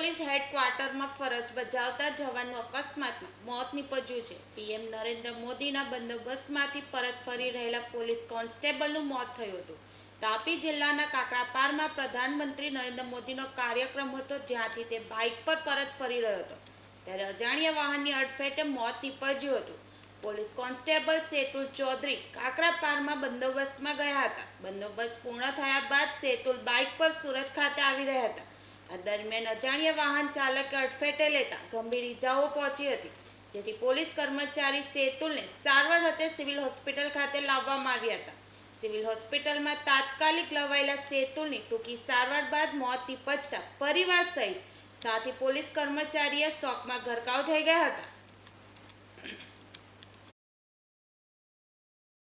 Police હેડક્વાર્ટરમાં ફરજ બજાવતા જવાનનું અકસ્માતમાં મોત નીપજ્યું છે. પીએમ નરેન્દ્ર મોદીના બંદોબસ્તમાંથી પરત ફરી રહેલા પોલીસ કોન્સ્ટેબલનું મોત થયું હતું. તાપી જિલ્લાના કાકરાપારમાં પ્રધાનમંત્રી નરેન્દ્ર મોદીનો કાર્યક્રમ હતો, જ્યાંથી તે બાઇક પર પરત ફરી રહ્યો હતો. ત્યારે અજાણ્યા વાહનની અડફેટે મોત નીપજ્યું હતું. પોલીસ કોન્સ્ટેબલ સેતુલ ચૌધરી કાકરાપારમાં બંદોબસ્તમાં ગયા હતા. બંદોબસ્ત પૂર્ણ થયા બાદ સેતુલ બાઇક પર સુરત ખાતે આવી રહ્યા હતા. આ દરમિયાન અજાણ્યા વાહન ચાલકે અડફેટે લેતા ગંભીર ઇજાઓ પહોંચી હતી, જેથી પોલીસ કર્મચારી સેતુલને સારવાર અર્થે સિવિલ હોસ્પિટલ ખાતે લાવવામાં આવ્યા હતા. સિવિલ હોસ્પિટલમાં તાત્કાલિક લવાયેલા સેતુલની ટૂંકી સારવાર બાદ મોત નીપજતા પરિવાર સહિત સાથી પોલીસ કર્મચારીએ શોકમાં ગરકાવ થઈ ગયા હતા.